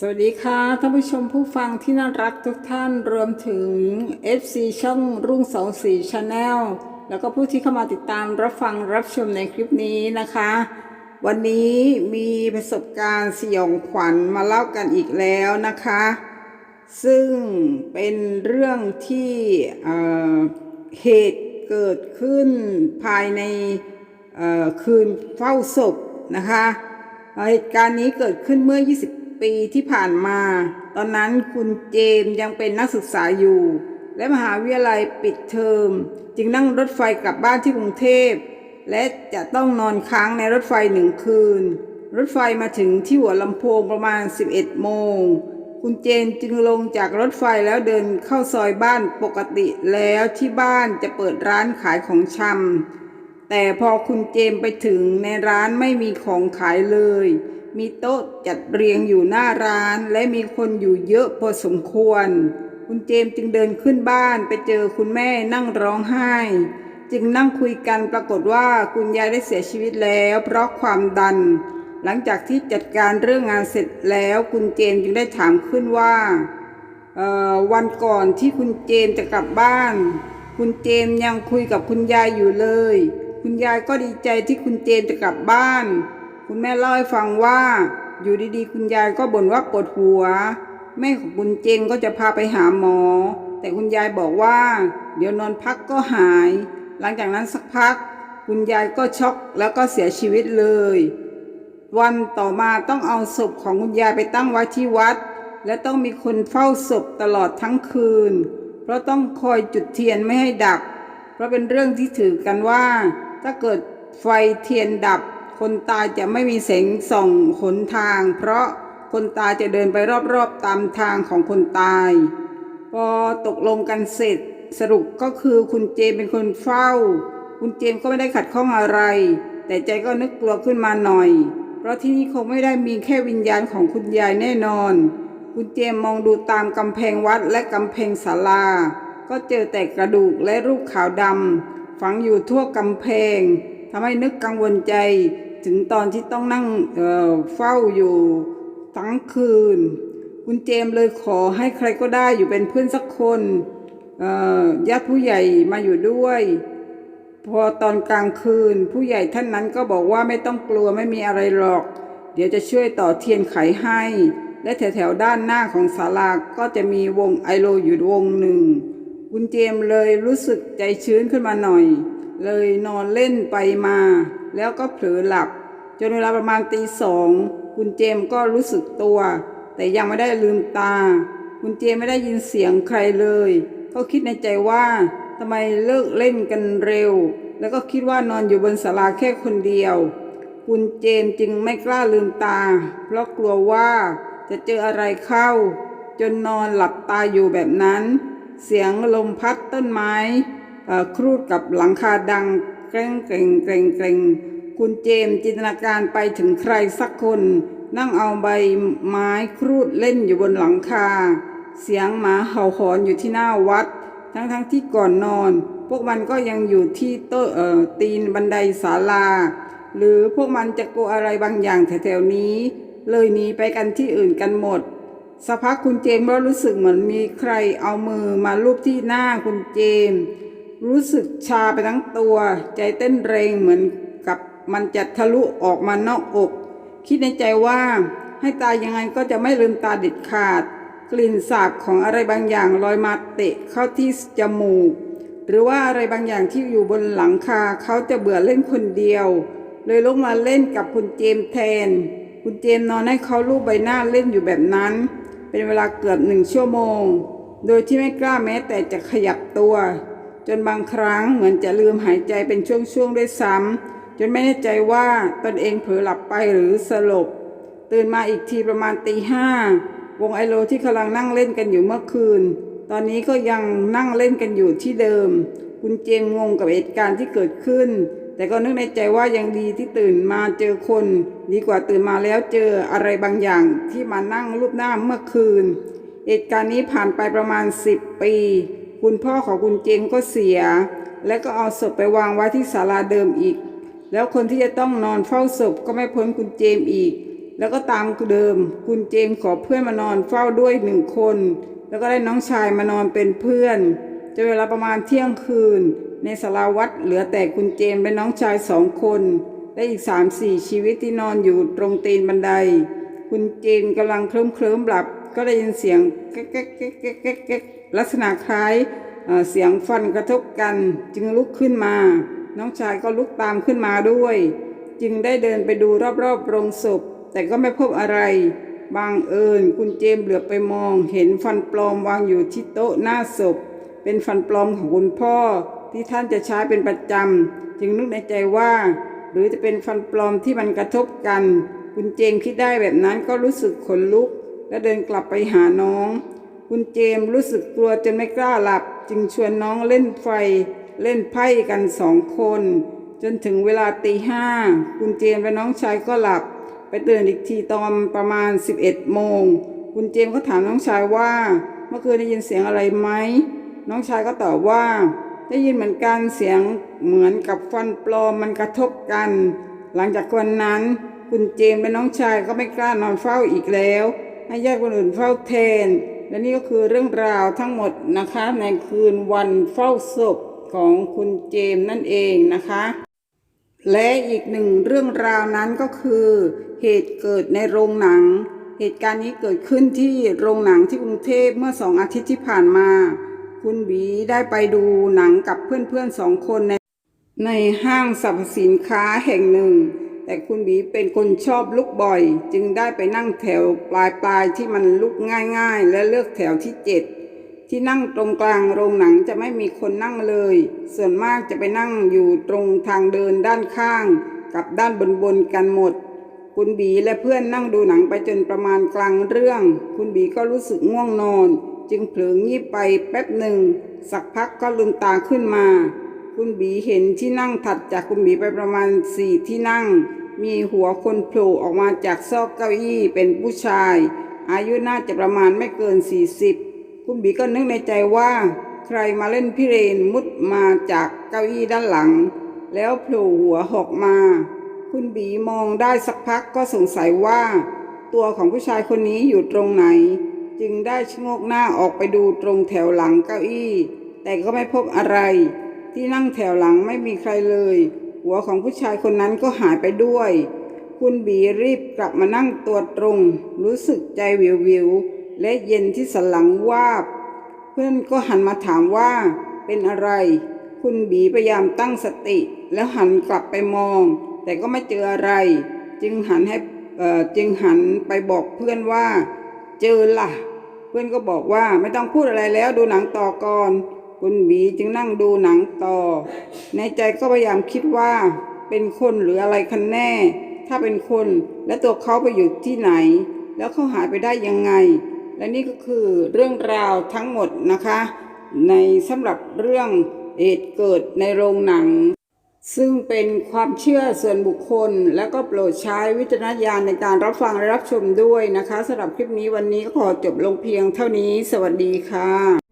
สวัสดีค่ะท่านผู้ชมผู้ฟังที่น่ารักทุกท่านรวมถึง FC ช่องรุ่งสองสี่ชาแนลแล้วก็ผู้ที่เข้ามาติดตามรับฟังรับชมในคลิปนี้นะคะ วันนี้มีประสบการณ์สยองขวัญมาเล่ากันอีกแล้วนะคะ ซึ่งเป็นเรื่องที่เเหตุเกิดขึ้นภายในคืนเฝ้าศพนะคะเอ่อเหตุการณ์นี้เกิดขึ้นเมื่อ20 ปีที่ผ่านมา ตอนนั้นคุณเจมยังเป็นนักศึกษาอยู่ และมหาวิทยาลัยปิดเทอม จึงนั่งรถไฟกลับบ้านที่กรุงเทพ และจะต้องนอนค้างในรถไฟหนึ่งคืน รถไฟมาถึงที่หัวลำโพงประมาณ 11 โมง คุณเจนจึงลงจากรถไฟแล้วเดินเข้าซอยบ้านปกติแล้วที่บ้านจะเปิดร้านขายของชำแต่พอคุณเจมไปถึงในร้านไม่มีของขายเลย มีโต๊ะจัดเรียงอยู่หน้าร้านและมีคนอยู่เยอะพอสมควร คุณเจมจึงเดินขึ้นบ้านไปเจอคุณแม่นั่งร้องไห้ จึงนั่งคุยกันปรากฏว่าคุณยายได้เสียชีวิตแล้วเพราะความดัน หลังจากที่จัดการเรื่องงานเสร็จแล้ว คุณเจมจึงได้ถามขึ้นว่าวันก่อนที่คุณเจมจะกลับบ้าน คุณเจมยังคุยกับคุณยายอยู่เลย คุณยายก็ดีใจที่คุณเจมจะกลับบ้าน คุณแม่เล่าให้ฟังว่า อยู่ดีๆ คุณยายก็บ่นว่าปวดหัว แม่ของคุณเจมส์ก็จะพาไปหาหมอ แต่คุณยายบอกว่า เดี๋ยวนอนพักก็หาย หลังจากนั้นสักพัก คุณยายก็ช็อกแล้วก็เสียชีวิตเลย วันต่อมาต้องเอาศพของคุณยายไปตั้งไว้ที่วัด และต้องมีคนเฝ้าศพตลอดทั้งคืน เพราะต้องคอยจุดเทียนไม่ให้ดับ เพราะเป็นเรื่องที่ถือกันว่า ถ้าเกิดไฟเทียนดับ คนตายจะไม่มีแสงส่องหนทาง เพราะคนตายจะเดินไปรอบๆตามทางของคนตาย พอตกลงกันเสร็จสรุปก็คือคุณเจมเป็นคนเฝ้า คุณเจมก็ไม่ได้ขัดข้องอะไร แต่ใจก็นึกกลัวขึ้นมาหน่อย เพราะที่นี่คงไม่ได้มีแค่วิญญาณของคุณยายแน่นอน คุณเจมมองดูตามกำแพงวัดและกำแพงศาลา ก็เจอแต่กระดูกและรูปขาวดำฝังอยู่ทั่วกำแพงทำให้นึกกังวลใจ ถึงตอนที่ต้องนั่งเเฝ้าอยู่ทั้งคืน คุณเจมเลยขอให้ใครก็ได้อยู่เป็นเพื่อนสักคนญาติผู้ใหญ่มาอยู่ด้วย พอตอนกลางคืน ผู้ใหญ่ท่านนั้นก็บอกว่าไม่ต้องกลัวไม่มีอะไรหรอก เดี๋ยวจะช่วยต่อเทียนไขให้ และแถวๆด้านหน้าของศาลาก็จะมีวงไอโลอยู่วงหนึ่ง คุณเจมเลยรู้สึกใจชื้นขึ้นมาหน่อย เลยนอนเล่นไปมา แล้วก็เผลอหลับ จนเวลาประมาณตีสองคุณเจมก็รู้สึกตัว แต่ยังไม่ได้ลืมตา คุณเจมไม่ได้ยินเสียงใครเลยเขาคิดในใจว่าทำไมเลิกเล่นกันเร็ว แล้วก็คิดว่านอนอยู่บนศาลาแค่คนเดียว คุณเจมจึงไม่กล้าลืมตา เพราะกลัวว่าจะเจออะไรเข้า จนนอนหลับตาอยู่แบบนั้น เสียงลมพัดต้นไม้ครูดกับหลังคาดังเกรงเกรงเกรงเกรง คุณเจม์จินตนาการไปถึงใครสักคน นั่งเอาใบไม้ครูดเล่นอยู่บนหลังคา เสียงหมาเห่าหอนอยู่ที่หน้าวัด ทั้งๆทที่ก่อนนอน พวกมันก็ยังอยู่ที่โต๊ะตีนบันไดศาลา หรือพวกมันจะกลัวอะไรบางอย่างแถวๆนี้ เลยหนีไปกันที่อื่นกันหมดสักพักคุณเจมส์ก็รู้สึกเหมือนมีใครเอามือมาลูบที่หน้าคุณเจม์รู้สึกชาไปทั้งตัว ใจเต้นเรงเหมือน มันจะทะลุออกมานอกอก คิดในใจว่าให้ตายยังไงก็จะไม่ลืมตาเด็ดขาด กลิ่นสาบของอะไรบางอย่างลอยมาเตะเข้าที่จมูก หรือว่าอะไรบางอย่างที่อยู่บนหลังคาเขาจะเบื่อเล่นคนเดียว เลยลงมาเล่นกับคุณเจมแทน คุณเจมนอนให้เขาลูบใบหน้าเล่นอยู่แบบนั้น เป็นเวลาเกือบหนึ่งชั่วโมง โดยที่ไม่กล้าแม้แต่จะขยับตัว จนบางครั้งเหมือนจะลืมหายใจเป็นช่วงๆด้วยซ้ำ จนไม่แน่ใจว่าตนเองเผลอหลับไปหรือสลบ ตื่นมาอีกทีประมาณตีห้าวงไอโลที่กำลังนั่งเล่นกันอยู่เมื่อคืน ตอนนี้ก็ยังนั่งเล่นกันอยู่ที่เดิม คุณเจมงงกับเหตุการณ์ที่เกิดขึ้น แต่ก็นึกในใจว่ายังดีที่ตื่นมาเจอคน ดีกว่าตื่นมาแล้วเจออะไรบางอย่างที่มานั่งรูปหน้าเมื่อคืน เหตุการณ์นี้ผ่านไปประมาณ 10 ปี คุณพ่อของคุณเจมก็เสีย และก็เอาศพไปวางไว้ที่ศาลาเดิมอีก แล้วคนที่จะต้องนอนเฝ้าศพก็ไม่พ้นคุณเจมอีก แล้วก็ตามเดิม คุณเจมขอเพื่อนมานอนเฝ้าด้วยหนึ่งคน แล้วก็ได้น้องชายมานอนเป็นเพื่อนจนเวลาประมาณเที่ยงคืน ในสาราวัดเหลือแต่คุณเจมและน้องชายสองคน และอีกสามสี่ชีวิตที่นอนอยู่ตรงตีนบันได คุณเจมกำลังเคลิ้มเคลิ้มหลับ ก็ได้ยินเสียงแก๊กแก๊กแก๊กแก๊กแก๊กลักษณะคล้ายเสียงฟันกระทบกันจึงลุกขึ้นมา น้องชายก็ลุกตามขึ้นมาด้วย จึงได้เดินไปดูรอบๆโรงศพ แต่ก็ไม่พบอะไร บางเอิญคุณเจมเหลือบไปมอง เห็นฟันปลอมวางอยู่ที่โต๊ะหน้าศพ เป็นฟันปลอมของคุณพ่อ ที่ท่านจะใช้เป็นประจำจึงนึกในใจว่า หรือจะเป็นฟันปลอมที่มันกระทบกัน คุณเจมคิดได้แบบนั้นก็รู้สึกขนลุก และเดินกลับไปหาน้อง คุณเจมรู้สึกกลัวจนไม่กล้าหลับ จึงชวนน้องเล่นไฟ เล่นไพ่กันสองคน จนถึงเวลาตีห้าคุณเจมส์และน้องชายก็หลับ ไปตื่นอีกทีตอนประมาณ 11โมงคุณเจมส์ก็ถามน้องชายว่า เมื่อคืนได้ยินเสียงอะไรไหมน้องชายก็ตอบว่า ได้ยินเหมือนกันเสียงเหมือนกับฟันปลอมมันกระทบกัน หลังจากวันนั้น คุณเจมส์และน้องชายก็ไม่กล้านอนเฝ้าอีกแล้ว ให้ญาติคนอื่นเฝ้าแทน และนี่ก็คือเรื่องราวทั้งหมดนะคะในคืนวันเฝ้าศพ ของคุณเจมส์นั่นเองนะคะ และอีกหนึ่งเรื่องราวนั้นก็คือ เหตุเกิดในโรงหนัง เหตุการณ์นี้เกิดขึ้นที่โรงหนังที่กรุงเทพเมื่อสองอาทิตย์ที่ผ่านมา คุณบีได้ไปดูหนังกับเพื่อนๆสองคนในในห้างสรรพสินค้าแห่งหนึ่ง แต่คุณบีเป็นคนชอบลุกบ่อย จึงได้ไปนั่งแถวปลายปลายๆที่มันลุกง่าย ๆ และเลือกแถวที่เจ็ด ที่นั่งตรงกลางโรงหนังจะไม่มีคนนั่งเลย ส่วนมากจะไปนั่งอยู่ตรงทางเดินด้านข้าง กับด้านบนบนกันหมด คุณบีและเพื่อนนั่งดูหนังไปจนประมาณกลางเรื่อง คุณบีก็รู้สึกง่วงนอน จึงเผลองีบไปแป๊บหนึ่ง สักพักก็ลืมตาขึ้นมา คุณบีเห็นที่นั่งถัดจากคุณบีไปประมาณสี่ที่นั่ง มีหัวคนโผล่ออกมาจากซอกเก้าอี้เป็นผู้ชาย อายุน่าจะประมาณไม่เกินสี่สิบ คุณบีก็นึกในใจว่าใครมาเล่นพิเรนมุดมาจากเก้าอี้ด้านหลัง แล้วโผล่หัวหอกมา คุณบีมองได้สักพักก็สงสัยว่า ตัวของผู้ชายคนนี้อยู่ตรงไหน จึงได้ชะโงกหน้าออกไปดูตรงแถวหลังเก้าอี้ แต่ก็ไม่พบอะไร ที่นั่งแถวหลังไม่มีใครเลย หัวของผู้ชายคนนั้นก็หายไปด้วย คุณบีรีบกลับมานั่งตัวตรง รู้สึกใจวิววิวๆ และเย็นที่สันหลังวาบ เพื่อนก็หันมาถามว่า เป็นอะไร คุณบีพยายามตั้งสติ แล้วหันกลับไปมอง แต่ก็ไม่เจออะไร จึงหันให้อ่อจึงหันไปบอกเพื่อนว่า เจอล่ะ เพื่อนก็บอกว่าไม่ต้องพูดอะไรแล้วดูหนังต่อก่อน คุณบีจึงนั่งดูหนังต่อ ในใจก็พยายามคิดว่า เป็นคนหรืออะไรกันแน่ ถ้าเป็นคนและตัวเขาไปอยู่ที่ไหน แล้วเขาหายไปได้ยังไง และนี่ก็คือเรื่องราวทั้งหมดนะคะ ในสำหรับเรื่องเหตุเกิดในโรงหนัง ซึ่งเป็นความเชื่อส่วนบุคคล และก็โปรดใช้วิจารณญาณในการรับฟังและรับชมด้วยนะคะสำหรับคลิปนี้วันนี้ก็ขอจบลงเพียงเท่านี้ สวัสดีค่ะ